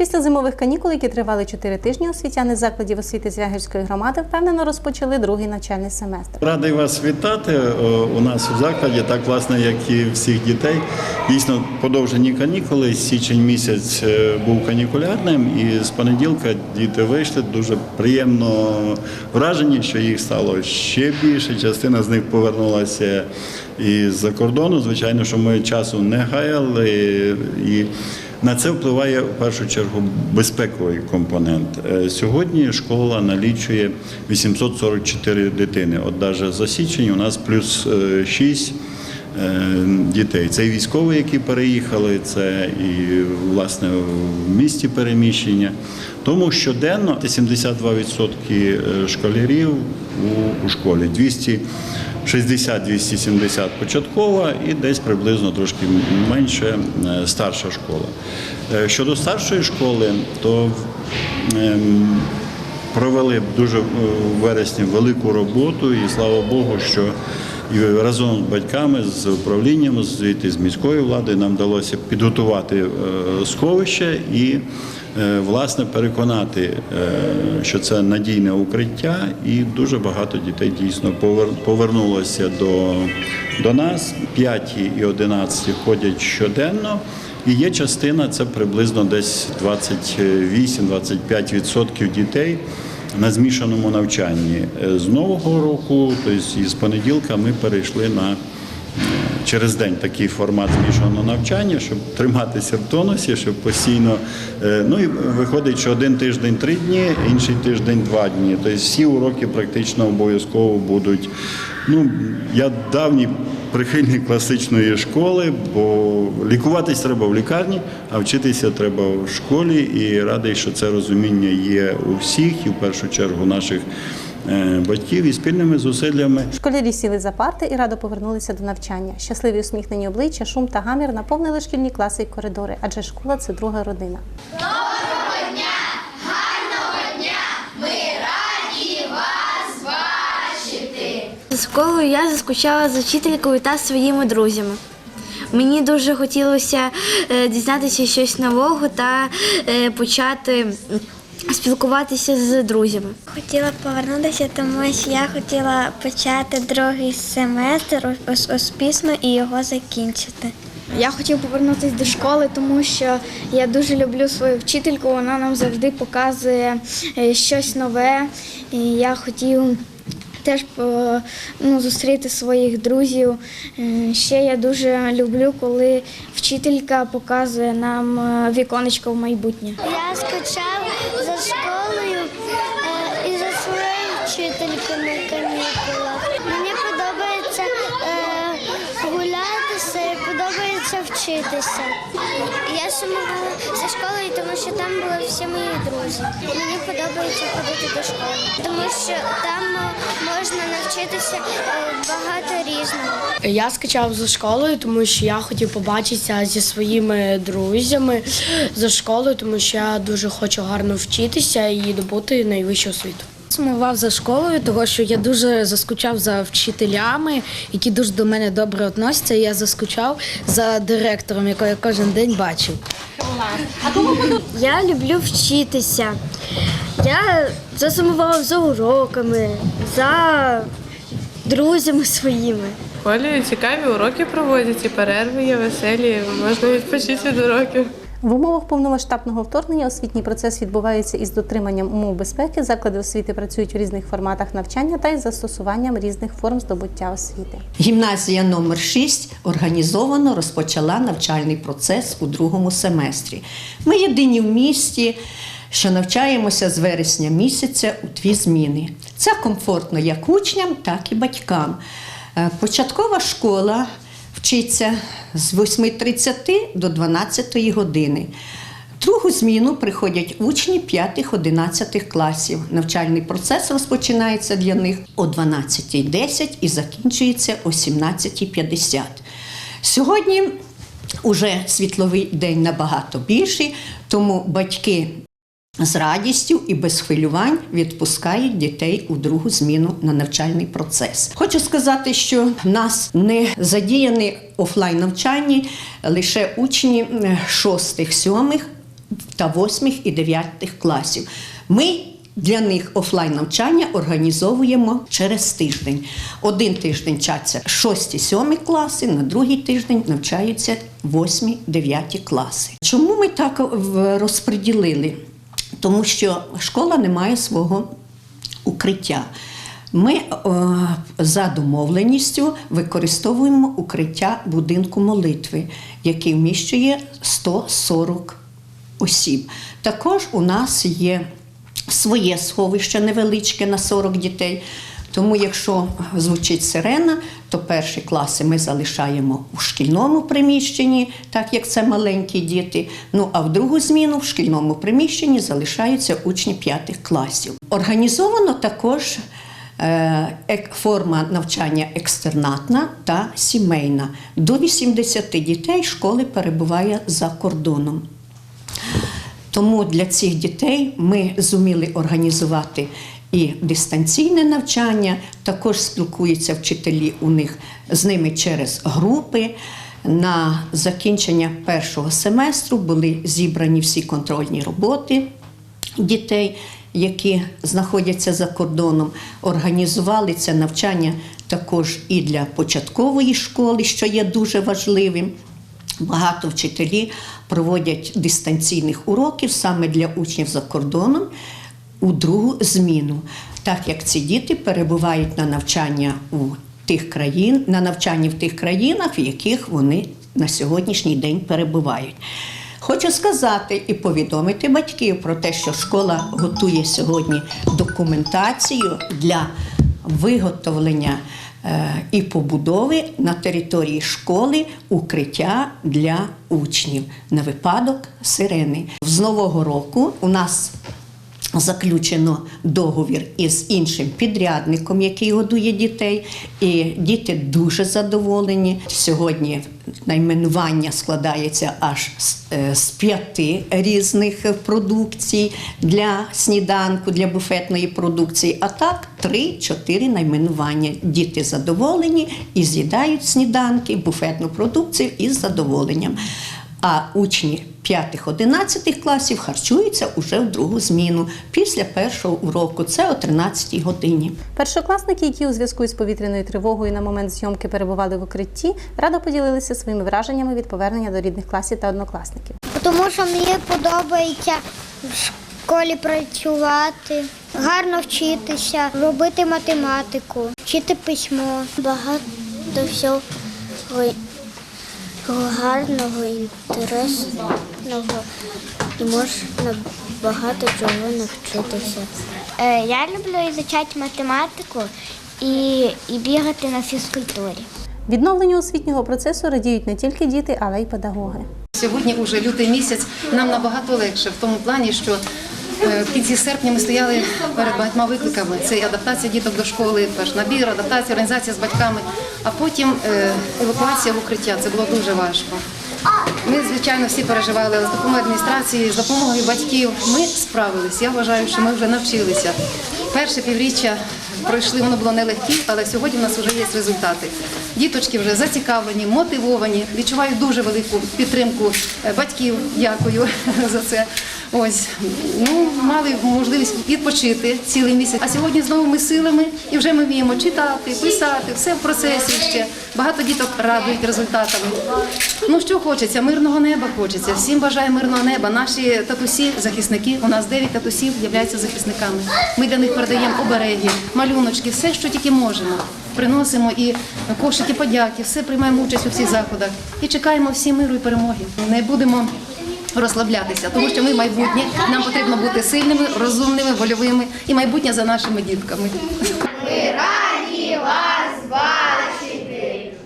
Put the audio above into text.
Після зимових канікул, які тривали 4 тижні, освітяни закладів освіти Звягельської громади впевнено розпочали другий навчальний семестр. Радий вас вітати у нас у закладі, так власне, як і всіх дітей. Дійсно, подовжені канікули. Січень місяць е, був канікулярним, і з понеділка діти вийшли дуже приємно вражені, що їх стало ще більше. Частина з них повернулася із-за кордону. Звичайно, що ми часу не гаяли. І на це впливає в першу чергу безпековий компонент. Е, Сьогодні школа налічує 844 дитини. От навіть за січень у нас плюс 6 дітей. Це і військові, які переїхали, це і власне в місті переміщення. Тому щоденно 72% школярів у, школі 260-270 початкова і десь приблизно трошки менше е, старша школа. Е, Щодо старшої школи, то провели дуже е, в вересні велику роботу, і слава Богу, що і разом з батьками, з управлінням, звідти з міської влади нам вдалося підготувати е, сховище і е, власне переконати, е, що це надійне укриття, і дуже багато дітей дійсно повернулося до, до нас. П'яті і одинадцяті ходять щоденно. І є частина, це приблизно десь 28-25% дітей на змішаному навчанні. Е, З нового року, тобто з понеділка, ми перейшли на е, через день такий формат змішаного навчання, щоб триматися в тонусі, щоб постійно. е, Ну і виходить, що один тиждень три дні, інший тиждень два дні. Тобто всі уроки практично обов'язково будуть. Ну, я давній прихильник класичної школи, бо лікуватись треба в лікарні, а вчитися треба в школі. І радий, що це розуміння є у всіх, і в першу чергу наших е, батьків, і спільними зусиллями Школярі сіли за парти і радо повернулися до навчання. Щасливі усміхнені обличчя, шум та гамір наповнили шкільні класи і коридори, адже школа це друга родина. Школою я заскучала за вчителькою та своїми друзями. Мені дуже хотілося е, дізнатися щось нового та е, почати спілкуватися з друзями. Хотіла повернутися, тому що я хотіла почати другий семестр успішно і його закінчити. Я хотів повернутися до школи, тому що я дуже люблю свою вчительку. Вона нам завжди показує е, щось нове. І я хотів теж ну, зустріти своїх друзів. Е, Ще я дуже люблю, коли вчителька показує нам е, віконечко в майбутнє. Я скучав за школою е, і за своєю вчителькою на канікулах. Мені подобається е, гулятися і подобається вчитися. Я сумувала за школою, тому що там були всі мої друзі. Мені подобається ходити до школи, тому що там е, можна навчитися е, багато різного. Я скачав за школою, тому що я хотів побачитися зі своїми друзями за школою, тому що я дуже хочу гарно вчитися і добути найвищу освіту. Сумував за школою, тому що я дуже заскучав за вчителями, які дуже до мене добре відносяться. Я заскучав за директором, якого я кожен день бачив. Я люблю вчитися. Я засумувала за уроками, за друзями своїми. В школі цікаві уроки проводять, і перерви є веселі, можна відпочити від уроків. В умовах повномасштабного вторгнення освітній процес відбувається із дотриманням умов безпеки. Заклади освіти працюють у різних форматах навчання та із застосуванням різних форм здобуття освіти. Гімназія номер 6 організовано розпочала навчальний процес у другому семестрі. Ми єдині в місті, що навчаємося з вересня місяця у дві зміни. Це комфортно як учням, так і батькам. Е, Початкова школа вчиться з 8.30 до 12 години. Другу зміну приходять учні 5-11 класів. Навчальний процес розпочинається для них о 12.10 і закінчується о 17.50. Сьогодні уже світловий день набагато більший, тому батьки з радістю і без хвилювань відпускають дітей у другу зміну на навчальний процес. Хочу сказати, що в нас не задіяні офлайн навчанні лише учні шостих, сьомих та 8 і 9 класів. Ми для них офлайн навчання організовуємо через тиждень. Один тиждень вчаться 6-7 класи, на другий тиждень навчаються 8-9 класи. Чому ми так в- розподілили? Тому що школа не має свого укриття. Ми о, за домовленістю використовуємо укриття будинку молитви, який вміщує 140 осіб. Також у нас є своє сховище невеличке на 40 дітей. Тому, якщо звучить сирена, то перші класи ми залишаємо у шкільному приміщенні, так як це маленькі діти. Ну а в другу зміну в шкільному приміщенні залишаються учні п'ятих класів. Організовано також е, форма навчання екстернатна та сімейна. До 80 дітей школи перебуває за кордоном. Тому для цих дітей ми зуміли організувати і дистанційне навчання, також спілкуються вчителі у них з ними через групи. На закінчення першого семестру були зібрані всі контрольні роботи дітей, які знаходяться за кордоном. Організували це навчання також і для початкової школи, що є дуже важливим. Багато вчителі проводять дистанційних уроків саме для учнів за кордоном у другу зміну, так як ці діти перебувають на навчання у тих країн, на навчанні в тих країнах, в яких вони на сьогоднішній день перебувають. Хочу сказати і повідомити батьків про те, що школа готує сьогодні документацію для виготовлення е, і побудови на території школи укриття для учнів на випадок сирени. З нового року у нас заключено договір із іншим підрядником, який годує дітей, і діти дуже задоволені. Сьогодні найменування складається аж з, е, з п'яти різних продукцій для сніданку, для буфетної продукції. А так три-чотири найменування. Діти задоволені і з'їдають сніданки, буфетну продукцію із задоволенням. А учні 5-11 класів харчуються уже в другу зміну після першого уроку. Це о 13 годині. Першокласники, які у зв'язку з повітряною тривогою на момент зйомки перебували в укритті, радо поділилися своїми враженнями від повернення до рідних класів та однокласників. Тому що мені подобається в школі працювати, гарно вчитися, робити математику, вчити письмо. Багато всього гарного, інтересного і можна багато чого навчитися. Е, Я люблю вивчати математику і, і бігати на фізкультурі. Відновленню освітнього процесу радіють не тільки діти, але й педагоги. Сьогодні вже лютий місяць нам набагато легше в тому плані, що в кінці серпня ми стояли перед багатьма викликами. Це і адаптація діток до школи, перш набір, адаптація, організація з батьками, а потім е, евакуація в укриття. Це було дуже важко. Ми, звичайно, всі переживали з допомогою адміністрації, з допомогою батьків. Ми справились. Я вважаю, що ми вже навчилися. Перше півріччя пройшли, воно було нелегкі, але сьогодні в нас вже є результати. Діточки вже зацікавлені, мотивовані, відчувають дуже велику підтримку е, батьків. Дякую за це. Ось ну мали можливість відпочити цілий місяць. А сьогодні з новими силами і вже ми вміємо читати, писати, все в процесі ще. Багато діток радують результатами. Ну що хочеться, мирного неба хочеться. Всім бажаю мирного неба. Наші татусі, захисники, у нас 9 татусів являються захисниками. Ми для них передаємо обереги, малюночки, все, що тільки можемо. Приносимо і кошики подяки, все приймаємо участь у всіх заходах і чекаємо всі миру і перемоги. Не будемо розслаблятися, тому що ми майбутнє. Нам потрібно бути сильними, розумними, вольовими і майбутнє за нашими дітками. Ми